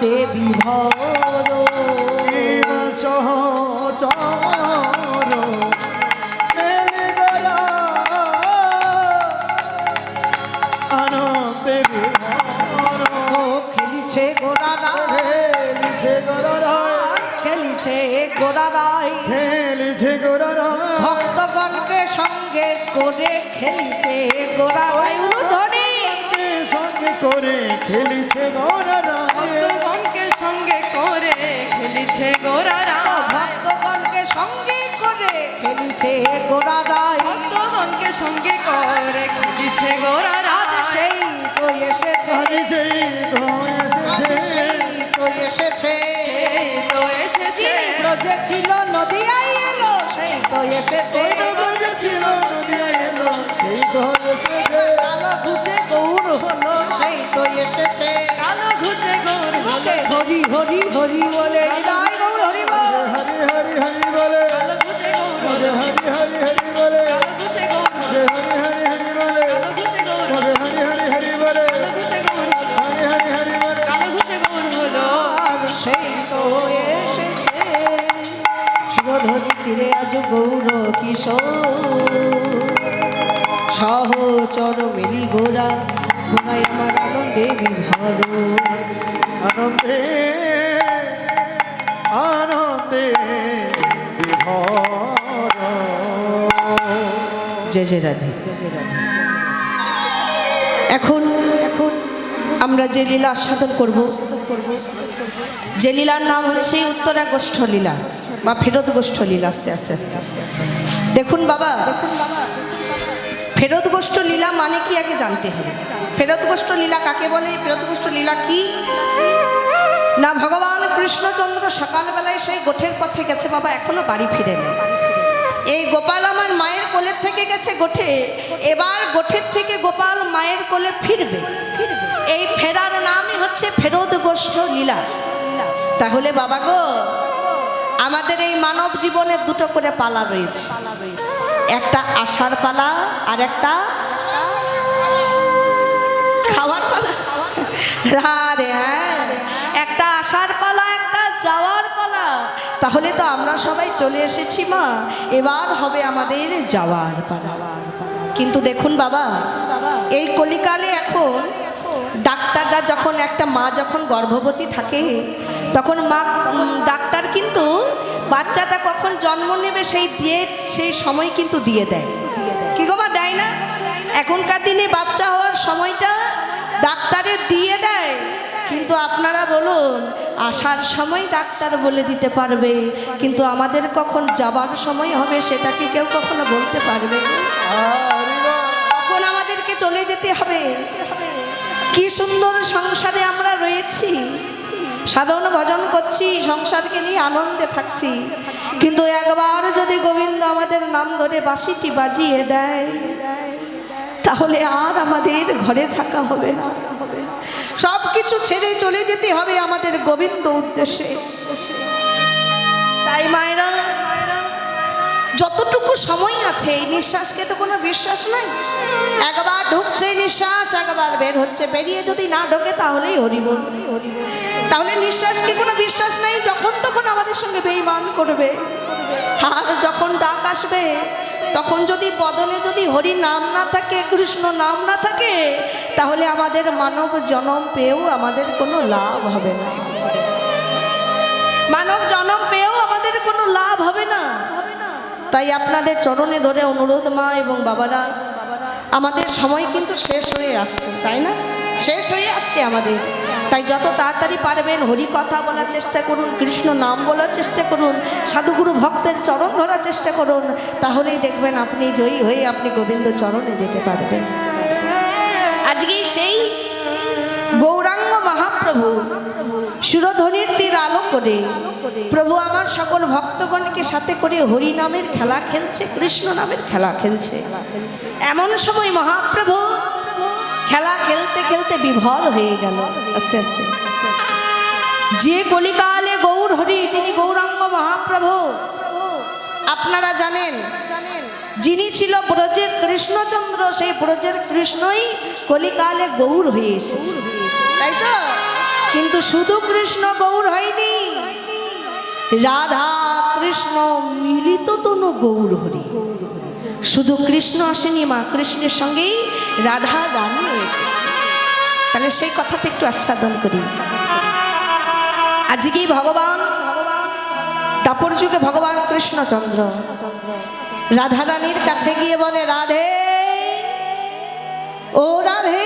আনন্দে বিভোর সহচর। আনন্দে খেলিছে গোরা রায়। খেলিছে গরারায় খেলিছে গোরা রায়। খেলিছে গরারায় ভক্তগণকে সঙ্গে করে খেলিছে গোরা রায়। ধরে সঙ্গে করে খেলিছে গরারায় খেলিছে গোরারা। ভক্তগণকে সঙ্গে করে খেলিছে গোরা রায় ভক্তগণকে সঙ্গে করে খেলিছে গোরারা। সেই তো এসেছে। সেই তো এসেছে। সেই তো এসেছে। তো এসেছে। ব্রজে ছিল নদিয়ায় এলো সেই তো এসেছে। ছিল এলো সেই তো এসেছে। কালো ঘুচে গৌর হলো সেই তো এসেছে। কালো ঘুটে গৌর লোকে হরি হরি হরি বলে কিশোর সহচর মেলি গোরা ঘুমাই আমার আনন্দে বিভর আনন্দে আনন্দে জয় জয় রাধে এখন এখন আমরা যে লীলা আস্বাদন করব, যে লীলার নাম হচ্ছে উত্তরা গোষ্ঠ লীলা। বা ফেরত গোষ্ঠ লীলা, আস্তে আস্তে আস্তে। দেখুন বাবা, ফেরত গোষ্ঠ লীলা মানে কি আগে জানতে হবে। ফেরত গোষ্ঠ লীলা কাকে বলে? ফেরত গোষ্ঠ লীলা কি? না, ভগবান কৃষ্ণচন্দ্র সকালবেলায় সেই গোঠের পথে গেছে। বাবা, এখনও বাড়ি ফিরে নেই। এই গোপাল আমার মায়ের কোলের থেকে গেছে গোঠে। এবার গোঠের থেকে গোপাল মায়ের কোলে ফিরবে। এই ফেরার নামই হচ্ছে ফেরত গোষ্ঠ লীলা। তাহলে বাবা গো আমাদের এই মানব জীবনে দুটো করে পালা রয়েছে। একটা আসার পালা আর একটা খাওয়ার পালা। হ্যাঁ। একটা আসার পালা, একটা যাওয়ার পালা। তাহলে তো আমরা সবাই চলে এসেছি, মা। এবার হবে আমাদের যাওয়ার পালা। কিন্তু দেখুন বাবা, এই কলিকালে এখন ডাক্তাররা যখন, একটা মা যখন গর্ভবতী থাকে তখন মা ডাক্তার কিন্তু বাচ্চাটা কখন জন্ম নেবে সেই দিয়ে, সেই সময় কিন্তু দিয়ে দেয়। কি গো মা, দেয় না? এখনকার দিনে বাচ্চা হওয়ার সময়টা ডাক্তারে দিয়ে দেয়। কিন্তু আপনারা বলুন, আসার সময় ডাক্তার বলে দিতে পারবে, কিন্তু আমাদের কখন যাবার সময় হবে সেটা কি কেউ কখনো বলতে পারবে? কখন আমাদেরকে চলে যেতে হবে? কি সুন্দর সংসারে আমরা রয়েছি। সাধন ভজন করছি, সংসারকে নিয়ে আনন্দে থাকছি। কিন্তু একবার যদি গোবিন্দ আমাদের নাম ধরে বাঁশিটি বাজিয়ে দেয়, তাহলে আর আমাদের ঘরে থাকা হবে না। সব কিছু ছেড়ে চলে যেতে হবে আমাদের গোবিন্দ উদ্দেশ্যে। তাই মায়েরা, যতটুকু সময় আছে, এই নিঃশ্বাসকে তো কোনো বিশ্বাস নাই। একবার ঢুকছে নিঃশ্বাস, একবার বের হচ্ছে। বেরিয়ে যদি না ঢোকে, তাহলেই হরিবল। তাহলে নিঃশ্বাস কি কোনো বিশ্বাস নাই? যখন তখন আমাদের সঙ্গে বেইমান করবে। আর যখন ডাক আসবে, তখন যদি বদলে যদি হরি নাম না থাকে, কৃষ্ণ নাম না থাকে, তাহলে আমাদের মানব জনম পেয়েও আমাদের কোনো লাভ হবে না। মানব জনম পেয়েও আমাদের কোনো লাভ হবে না। তাই আপনাদের চরণে ধরে অনুরোধ মা এবং বাবারা, আমাদের সময় কিন্তু শেষ হয়ে আসছে, তাই না? শেষ হয়ে আসছে আমাদের। তাই যত তাড়াতাড়ি পারবেন হরি কথা বলার চেষ্টা করুন, কৃষ্ণ নাম বলার চেষ্টা করুন, সাধুগুরু ভক্তের চরণ ধরার চেষ্টা করুন, তাহলেই দেখবেন আপনি জয়ী হয়ে আপনি গোবিন্দ চরণে যেতে পারবেন। আজকে সেই গৌরাঙ্গ মহাপ্রভু সুরধ্বনির তীর আলো করে প্রভু আমার সকল ভক্তগণকে সাথে করে হরি নামের খেলা খেলছে, কৃষ্ণ নামের খেলা খেলছে। এমন সময় মহাপ্রভু খেলা খেলতে খেলতে বিভর হয়ে গেল। আস্তে আস্তে। যে কলিকালে গৌর হরি, তিনি গৌরাঙ্গ মহাপ্রভু। আপনারা জানেন, যিনি ছিল ব্রজের কৃষ্ণচন্দ্র, সেই ব্রজের কৃষ্ণই কলিকালে গৌর হয়ে এসেছে। তাই তো? কিন্তু শুধু কৃষ্ণ গৌর হয়নি, রাধা কৃষ্ণ মিলিত তনু গৌর হরি। শুধু কৃষ্ণ আসেনি মা কৃষ্ণের সঙ্গেই রাধা রানীও এসেছে। তাহলে সেই কথাটা একটু আস্বাদন করি। আজকেই ভগবান দাপর যুগে ভগবান কৃষ্ণচন্দ্র রাধা রানীর কাছে গিয়ে বলে, রাধে, ও রাধে,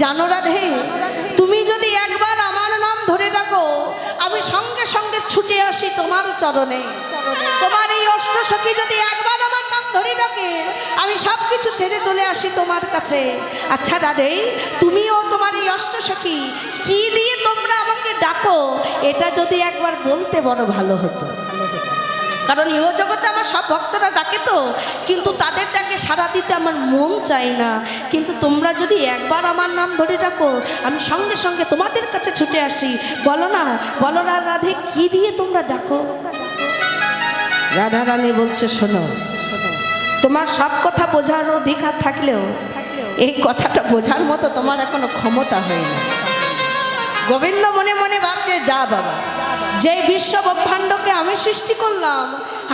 জানো রাধে, তুমি যদি একবার আমার নাম ধরে ডাকো, আমি সঙ্গে সঙ্গে ছুটে আসি তোমার চরণে। তোমার এই অষ্ট অষ্টসখী যদি একবার ধরে ডাকে, আমি সব কিছু ছেড়ে চলে আসি তোমার কাছে। আচ্ছা রাধে, তুমিও তোমার এই অষ্টসখী, কি দিয়ে তোমরা আমাকে ডাকো? এটা যদি একবার বলতে বড় ভালো হতো। কারণ ইহ জগতে আমার সব ভক্তরা ডাকে তো, কিন্তু তাদের ডাকে সাড়া দিতে আমার মন চাই না। কিন্তু তোমরা যদি একবার আমার নাম ধরে ডাকো, আমি সঙ্গে সঙ্গে তোমাদের কাছে ছুটে আসি। বলো না বলো না রাধে, কি দিয়ে তোমরা ডাকো? রাধা রানী বলছে, শোনো তোমার সব কথা বোঝার অধিকার থাকলেও, এই কথাটা বোঝার মতো তোমার এখনও ক্ষমতা হয়নি গোবিন্দ মনে মনে ভাবছে, যা বাবা, যে বিশ্ব ব্রহ্মাণ্ডকে আমি সৃষ্টি করলাম,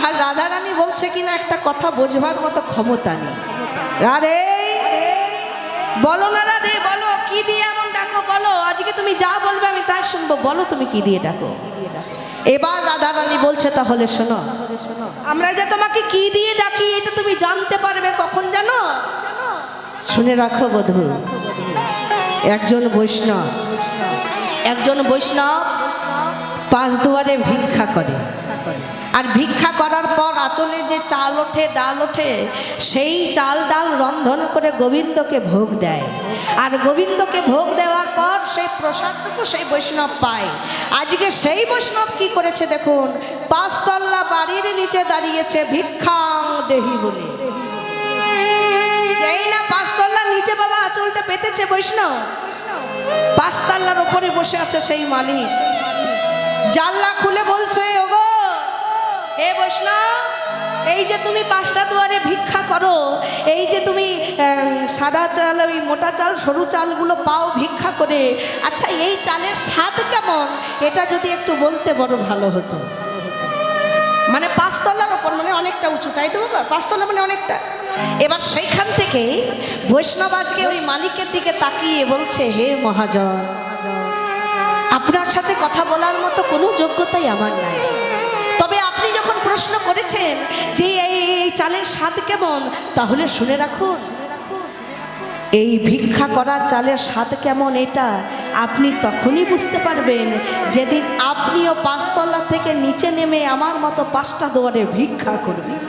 আর রাধারানী বলছে কিনা একটা কথা বোঝবার মতো ক্ষমতা নেই। রাধে, বলো না রাধে, বলো, কি দিয়ে এমন ডাকো, বলো, আজকে তুমি যা বলবে আমি তাই শুনব, বলো তুমি কি দিয়ে ডাকো। এবার রাধারানী বলছে, তাহলে শোনো আমরা যে তোমাকে কি দিয়ে ডাকি, এটা তুমি জানতে পারবে কখন জানো? শুনে রাখো বধু, একজন বৈষ্ণব একজন বৈষ্ণব পাঁচ দুয়ারে ভিক্ষা করে। আর ভিক্ষা করার পর আঁচলে যে চাল ওঠে, ডাল ওঠে, সেই চাল, ডাল রন্ধন করে গোবিন্দকে ভোগ দেয়। আর গোবিন্দকে ভোগ দেওয়ার পর সেই প্রসাদটুকু সেই বৈষ্ণব পায়। আজকে সেই বৈষ্ণব কি করেছে দেখুন? পাঁচতল্লা বাড়ির নিচে দাঁড়িয়েছে ভিক্ষাং দেহি বলে। যেই না পাঁচতল্লার নিচে বাবা আঁচলটা পেতেছে বৈষ্ণব, পাঁচতলার ওপরে বসে আছে সেই মালিক। জানলা খুলে বলছে, ওগো হে বৈষ্ণব, এই যে তুমি পাঁচটা দুয়ারে ভিক্ষা করো, এই যে তুমি সাদা চাল, ওই মোটা চাল, সরু চালগুলো পাও ভিক্ষা করে আচ্ছা এই চালের স্বাদ কেমন? এটা যদি একটু বলতে বড় ভালো হতো। মানে পাঁচতলার ওপর মানে অনেকটা উঁচু, তাই তো বাবা? পাঁচতলা মানে অনেকটা। এবার সেইখান থেকে বৈষ্ণব আজকে ওই মালিকের দিকে তাকিয়ে বলছে, হে মহাজন, আপনার সাথে কথা বলার মতো কোনো যোগ্যতাই আমার নাই। প্রশ্ন করেছেন যে এই চালের স্বাদ কেমন? তাহলে শুনে রাখুন। এই ভিক্ষা করা চালের স্বাদ কেমন এটা আপনি তখনই বুঝতে পারবেন যেদিন আপনিও পাঁচতলা থেকে নিচে নেমে আমার মতো পাঁচটা দুয়ারে ভিক্ষা করবেন।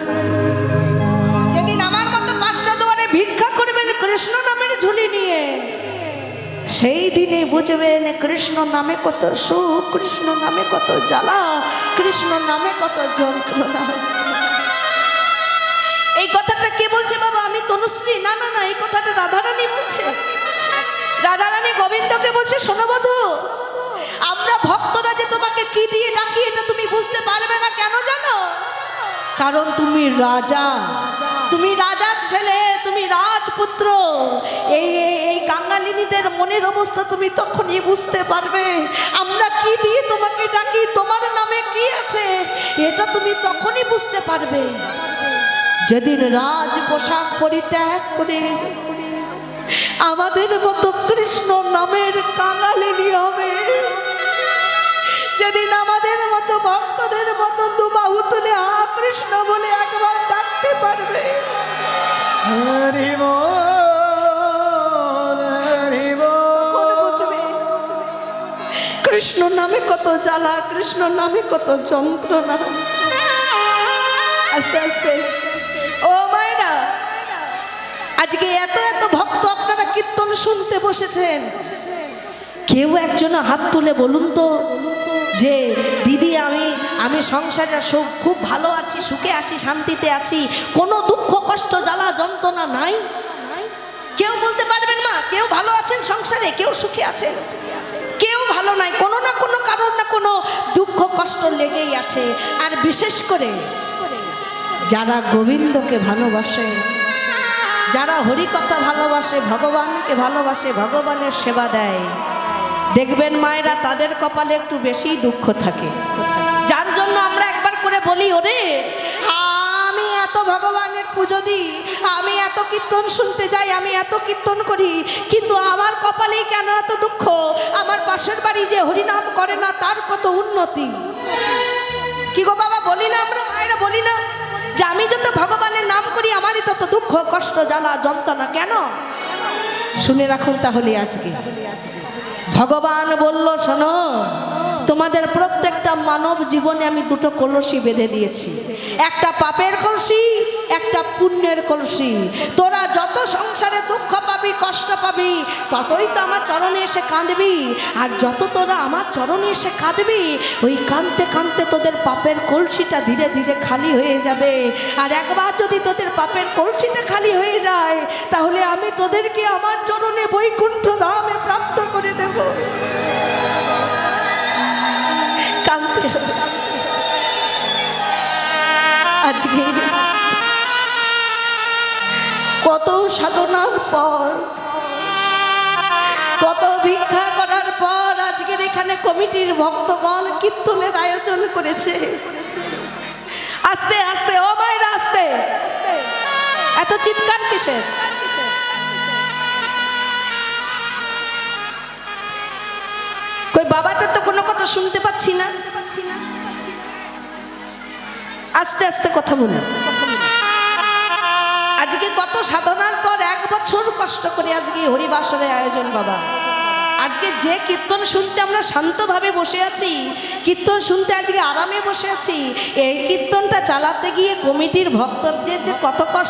যেদিন আমার মতো পাঁচটা দুয়ারে ভিক্ষা করবেন কৃষ্ণ নামের ঝুলি নিয়ে। সেই দিনে বুঝবেন কৃষ্ণ নামে কত সুখ, কৃষ্ণ নামে কত জ্বালা, কৃষ্ণ নামে কত যন্ত্রণা। এই কথাটা কে বলছে বাবা? আমি তনুশ্রী। না না না, এই কথাটা রাধারানী বলছে। রাধারানী গোবিন্দকে বলছে, শোনো বধু, আমরা ভক্তরা যে তোমাকে কি দিয়ে ডাকি, এটা তুমি বুঝতে পারবে না, কেন জানো? কারণ তুমি রাজা। তুমি রাজার ছেলে, তুমি রাজপুত্র। কাঙ্গালিনীদের মনের অবস্থা তুমি তখনই বুঝতে পারবে। আমরা কি দিয়ে তোমাকে ডাকি? তোমার নামে কি আছে? এটা তুমি তখনই বুঝতে পারবে। যেদিন রাজ পোশাক পরিত্যাগ করে আমাদের মতো কৃষ্ণ নামের কাঙালিনী হবে যেদিন আমাদের মতো ভক্তদের মতো দুবাহু তুলে আ কৃষ্ণ বলে একবার ডাকতে পারবে। হরি কৃষ্ণ নামে কত জ্বালা, কৃষ্ণ নামে কত যন্ত্রণা। আস্তে আস্তে। ও মায়েরা, আজকে এত এত ভক্ত আপনারা কীর্তন শুনতে বসেছেন। কেউ একজন হাত তুলে বলুন তো, যে দিদি আমি আমি সংসারে সুখ, খুব ভালো আছি, সুখে আছি, শান্তিতে আছি, কোনো দুঃখ, কষ্ট, জ্বালা, যন্ত্রণা নাই? কেউ বলতে পারবেন মা, কেউ ভালো আছেন সংসারে, কেউ সুখে আছেন? ভালো কোনো না কোনো কারণ না কোনো দুঃখ, কষ্ট লেগেই আছে। আর বিশেষ করে যারা গোবিন্দকে ভালোবাসে, যারা হরিকথা ভালোবাসে, ভগবানকে ভালোবাসে, ভগবানের সেবা দেয়, দেখবেন মায়েরা তাদের কপালে একটু বেশি দুঃখ থাকে। যার জন্য আমরা একবার করে বলি, ওরে এত ভগবানের পুজো দিই, আমি এত কীর্তন শুনতে যাই, আমি এত কীর্তন করি, কিন্তু আমার কপালেই কেন এত দুঃখ? আমার পাশের বাড়ি যে হরিনাম করে না, তার কত উন্নতি? কি গো বাবা, বলি না আমরা মায়েরা বলি না। যে আমি যত ভগবানের নাম করি, আমারই তত দুঃখ, কষ্ট, জ্বালা, যন্ত্রণা, কেন? শুনে রাখুন তাহলে আজকে। ভগবান বলল, শোনো তোমাদের প্রত্যেকটা মানব জীবনে আমি দুটো কলসি বেঁধে দিয়েছি। একটা পাপের কলসি, একটা পুণ্যের কলসি। তোরা যত সংসারে দুঃখ পাবি, কষ্ট পাবি, ততই তো আমার চরণে এসে কাঁদবি। আর যত তোরা আমার চরণে এসে কাঁদবি, ওই কাঁদতে কাঁদতে তোদের পাপের কলসিটা ধীরে ধীরে খালি হয়ে যাবে। আর একবার যদি তোদের পাপের কলসিটা খালি হয়ে যায়, তাহলে আমি তোদেরকে আমার চরণে বৈকুণ্ঠ ধামে প্রাপ্ত করে দেব। কাঁদতে হবে। আজকে কত সাধনার পর, কত ভিক্ষা করার পর আজকের এখানে কমিটির ভক্তগণ কীর্তনের আয়োজন করেছে। আস্তে আস্তে, ও মায়েরা, আস্তে। এত চিৎকার কিসের? কথা শুনতে পাচ্ছি না। আস্তে আস্তে কথা বলুন। আজকে কত সাধনার পর এক বছর কষ্ট করে আজকে হরিবাসরের আয়োজন, বাবা। আজকে যে কীর্তন শুনতে আমরা শান্তভাবে বসে আছি, কীর্তন শুনতে আজকে আরামে বসে আছি, এই কীর্তনটা চালাতে গিয়ে কমিটির ভক্তদের যে কত কষ্ট